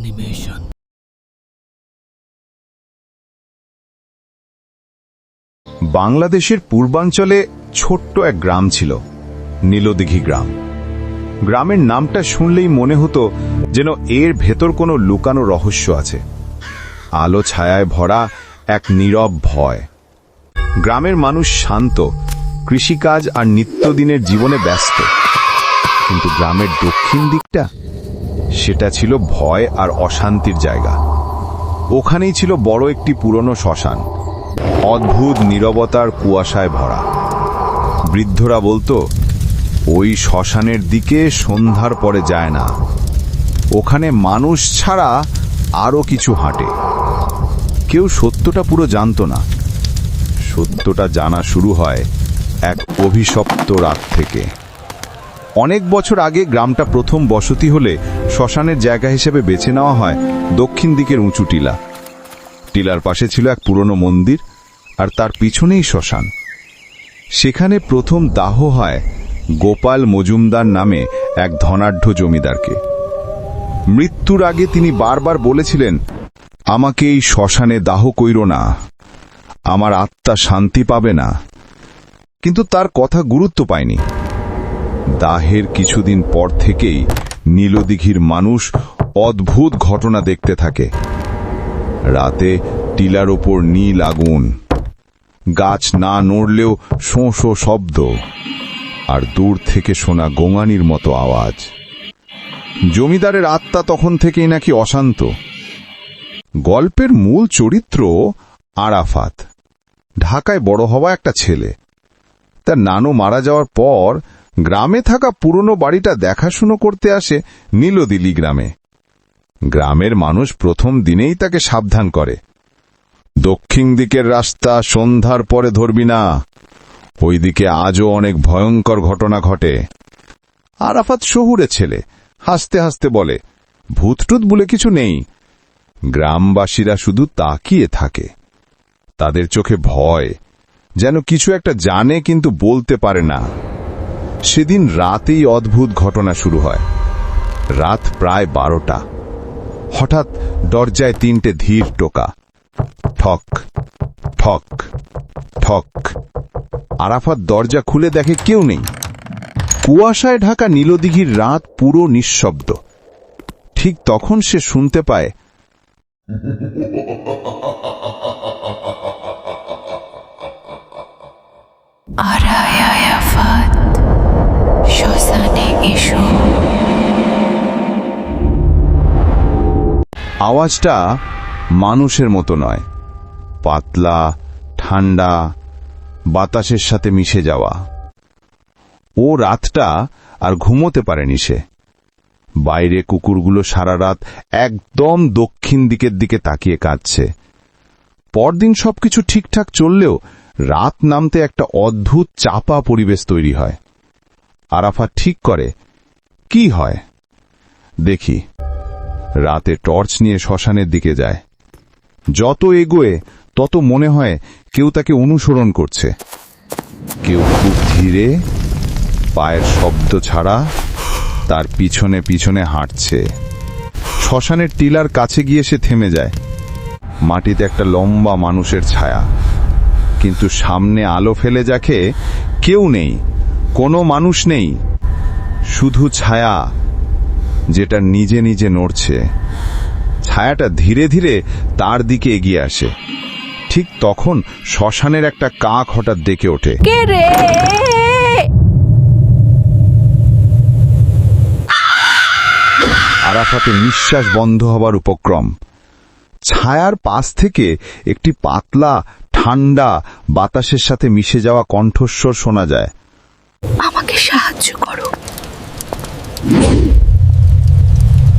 Animation বাংলাদেশের পূর্বাঞ্চলে ছোট্ট এক গ্রাম ছিল, নীলদিঘি গ্রাম। গ্রামের নামটা শুনলেই মনে হতো যেন এর ভেতর কোনো লুকানো রহস্য আছে। আলো ছায়ায় ভরা এক নীরব ভয়। গ্রামের মানুষ শান্ত, কৃষিকাজ আর নিত্যদিনের জীবনে ব্যস্ত। কিন্তু গ্রামের দক্ষিণ দিকটা সেটা ছিল ভয় আর অশান্তির জায়গা। ওখানেই ছিল বড় একটি পুরনো শ্মশান। অদ্ভুত নীরবতার কুয়াশায় ভরা। বৃদ্ধরা বলতো, ওই শ্মশানের দিকে সন্ধ্যার পরে যায় না। ওখানে মানুষ ছাড়া আরও কিছু হাঁটে। কেউ সত্যটা পুরো জানতো না। সত্যটা জানা শুরু হয় এক অভিশপ্ত রাত থেকে। অনেক বছর আগে গ্রামটা প্রথম বসতি হলে শ্মশানের জায়গা হিসেবে বেছে নেওয়া হয় দক্ষিণ দিকের উঁচু টিলা। টিলার পাশে ছিল এক পুরনো মন্দির আর তার পিছনেই শ্মশান। সেখানে প্রথম দাহ হয় গোপাল মজুমদার নামে এক ধনাঢ্য জমিদারকে। মৃত্যুর আগে তিনি বারবার বলেছিলেন, আমাকে এই শ্মশানে দাহ কইর না। আমার আত্মা শান্তি পাবে না। কিন্তু তার কথা গুরুত্ব পায়নি। দাহের কিছুদিন পর থেকেই নীলদিঘির মানুষ অদ্ভুত ঘটনা দেখতে থাকে। রাতে টিলার ওপর নীল আগুন। গাছ না নড়লেও শোঁ শোঁ শব্দ। আর দূর থেকে শোনা গোঙানির মতো আওয়াজ। জমিদারের আত্মা তখন থেকেই নাকি অশান্ত। গল্পের মূল চরিত্র আরাফাত। ঢাকায় বড় হওয়া একটা ছেলে। তার নানু মারা যাওয়ার পর গ্রামে থাকা পুরনো বাড়িটা দেখাশুনো করতে আসে নীলদিলি গ্রামে। গ্রামের মানুষ প্রথম দিনেই তাকে সাবধান করে। দক্ষিণ দিকের রাস্তা সন্ধ্যার পরে ধরবি না। ওইদিকে আজও অনেক ভয়ঙ্কর ঘটনা ঘটে। আরাফাত শহুরে ছেলে, হাসতে হাসতে বলে, ভূতটুত বলে কিছু নেই। গ্রামবাসীরা শুধু তাকিয়ে থাকে। তাদের চোখে ভয়, যেন কিছু একটা জানে কিন্তু বলতে পারে না। সেদিন রাতেই অদ্ভুত ঘটনা শুরু হয়। রাত প্রায় বারোটা। হঠাৎ দরজায় তিনটে ধীর টোকা। ঠক ঠক ঠক। আরাফাত দরজা খুলে দেখে কেউ নেই। কুয়াশায় ঢাকা নীলদিঘির রাত পুরো নিঃশব্দ। ঠিক তখন সে শুনতে পায় আরায় আয়াফাত আওয়াজটা মানুষের মতো নয়। পাতলা, ঠান্ডা, বাতাসের সাথে মিশে যাওয়া। ও রাতটা আর ঘুমোতে পারেনি সে। বাইরে কুকুরগুলো সারা রাত একদম দক্ষিণ দিকের দিকে তাকিয়ে কাঁদছে। পরদিন সবকিছু ঠিকঠাক চললেও রাত নামতে একটা অদ্ভুত চাপা পরিবেশ তৈরি হয়। আরাফা ঠিক করে, কি হয়? দেখি, রাতে টর্চ নিয়ে শ্মশানের দিকে যায়। যত এগোয়, তত মনে হয় কেউ তাকে অনুসরণ করছে। কেউ খুব ধীরে, পায়ের শব্দ ছাড়া তার পিছনে পিছনে হাঁটছে। শ্মশানের টিলার কাছে গিয়ে সে থেমে যায়। মাটিতে একটা লম্বা মানুষের ছায়া। কিন্তু সামনে আলো ফেলে যাকে কেউ নেই। কোনো মানুষ নেই শুধু ছায়া যেটা নিজে নিজে নড়ছে। ছায়াটা ধীরে ধীরে তার দিকে এগিয়ে আসে। ঠিক তখন শ্মশানের একটা কাক হঠাৎ ডেকে ওঠে। কে রে? আরাফাতে নিঃশ্বাস বন্ধ হবার উপক্রম। ছায়ার পাশ থেকে একটি পাতলা ঠান্ডা বাতাসের সাথে মিশে যাওয়া কণ্ঠস্বর শোনা যায়। আমাকে সাহায্য করো।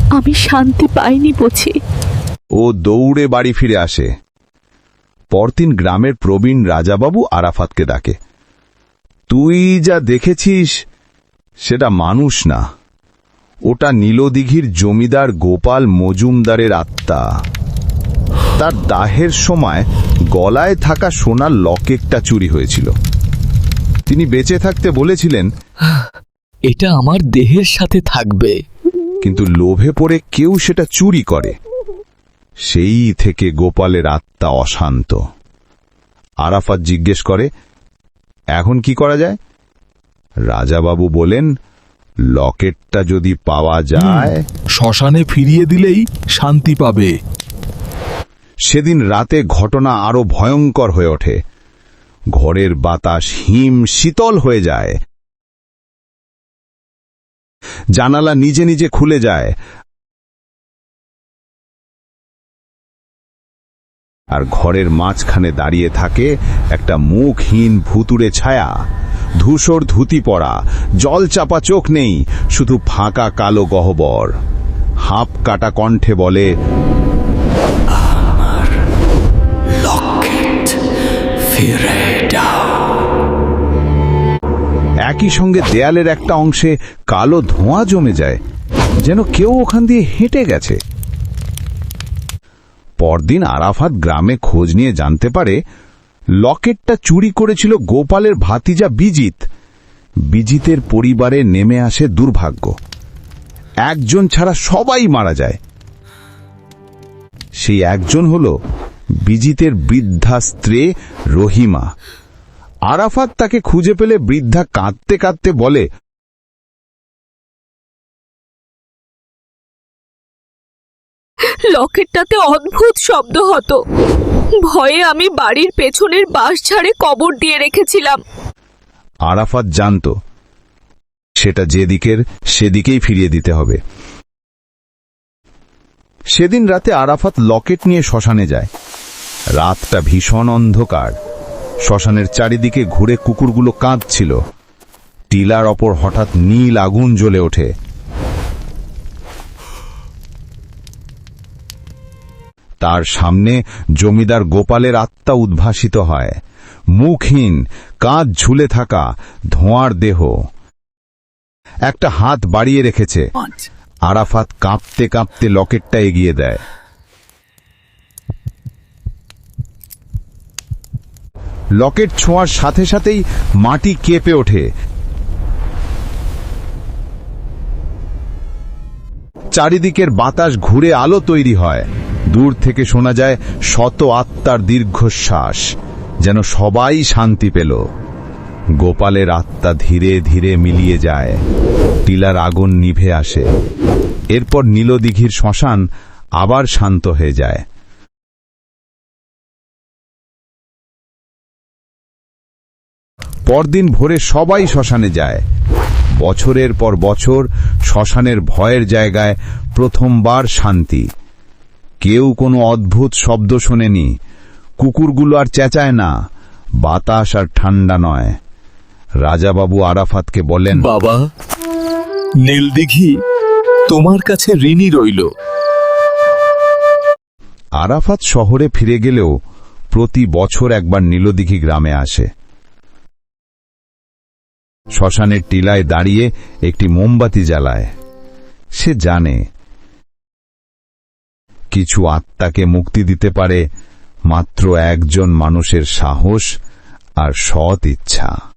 আমি শান্তি পাইনি বুঝি। ও দৌড়ে বাড়ি ফিরে আসে। পরদিন গ্রামের প্রবীণ রাজাবাবু আরাফাতকে ডাকে। তুই যা দেখেছিস, সেটা মানুষ না। ওটা নীলদিঘির জমিদার গোপাল মজুমদারের আত্মা। তার দাহের সময় গলায় থাকা সোনার লকেটটা চুরি হয়েছিল। তিনি বেঁচে থাকতে বলেছিলেন এটা আমার দেহের সাথে থাকবে। কিন্তু লোভে পড়ে কেউ সেটা চুরি করে। সেই থেকে গোপালের আত্মা অশান্ত। আরাফাত জিজ্ঞেস করে এখন কি করা যায়? রাজাবাবু বলেন লকেটটা যদি পাওয়া যায় শ্মশানে ফিরিয়ে দিলেই শান্তি পাবে। সেদিন রাতে ঘটনা আরও ভয়ঙ্কর হয়ে ওঠে। ঘরের বাতাস হিম শীতল হয়ে যায়। জানালা নিজে নিজে খুলে যায়। আর ঘরের মাঝখানে দাঁড়িয়ে থাকে একটা মুখহীন ভুতুড়ে ছায়া। ধূসর ধুতি পরা, জল চাপা চোখ নেই, শুধু ফাঁকা কালো গহ্বর। হাঁপ কাটা কণ্ঠে বলে ফিরে একই সঙ্গে দেয়ালের একটা অংশে কালো ধোঁয়া জমে যায়, যেন কেউ ওখান দিয়ে হেঁটে গেছে। পরদিন আরাফাত গ্রামে খোঁজ নিয়ে জানতে পারে, লকেটটা চুরি করেছিল গোপালের ভাতিজা বিজিত। বিজিতের পরিবারে নেমে আসে দুর্ভাগ্য। একজন ছাড়া সবাই মারা যায়। সেই একজন হল বিজিতের বৃদ্ধা স্ত্রী রহিমা। আরাফাত তাকে খুঁজে পেলে বৃদ্ধা কাঁদতে কাঁদতে বলে লকেটটাতে অদ্ভুত শব্দ হতো। ভয়ে আমি বাড়ির পেছনের বাঁশ ছাড়ে কবর দিয়ে রেখেছিলাম। আরাফাত জানত সেটা যেদিকের সেদিকেই ফিরিয়ে দিতে হবে। সেদিন রাতে আরাফাত লকেট নিয়ে শ্মশানে যায়। রাতটা ভীষণ অন্ধকার। শ্মশানের চারিদিকে ঘুরে কুকুরগুলো কাঁদছিল। টিলার ওপর হঠাৎ নীল আগুন জ্বলে ওঠে। তার সামনে জমিদার গোপালের আত্মা উদ্ভাসিত হয়। মুখহীন কাঁধ ঝুলে থাকা ধোঁয়ার দেহ। একটা হাত বাড়িয়ে রেখেছে। আরাফাত কাঁপতে কাঁপতে লকেটটা এগিয়ে দেয়। লকেট ছোঁয়ার সাথে সাথেই মাটি কেঁপে ওঠে। চারিদিকের বাতাস ঘুরে আলো তৈরি হয়। দূর থেকে শোনা যায় শত আত্মার দীর্ঘশ্বাস, যেন সবাই শান্তি পেল। গোপালের আত্মা ধীরে ধীরে মিলিয়ে যায়। টিলার আগুন নিভে আসে। এরপর নীলদিঘির শ্মশান আবার শান্ত হয়ে যায়। পরদিন ভোরে সবাই শ্মশানে যায়। বছরের পর বছর শ্মশানের ভয়ের জায়গায় প্রথমবার শান্তি। কেউ কোনো অদ্ভুত শব্দ শোনেনি। কুকুরগুলো আর চেঁচায় না। বাতাস আর ঠান্ডা নয়। রাজাবাবু আরাফাতকে বলেন বাবা নীলদিঘি তোমার কাছে ঋণী রইল। আরাফাত শহরে ফিরে গেলেও প্রতি বছর একবার নীলদিঘি গ্রামে আসে। শ্মশানের টিলায় দাঁড়িয়ে একটি মোমবাতি জ্বালায়। সে জানে কিছু আত্মাকে মুক্তি দিতে পারে মাত্র একজন মানুষের সাহস আর সৎ ইচ্ছা।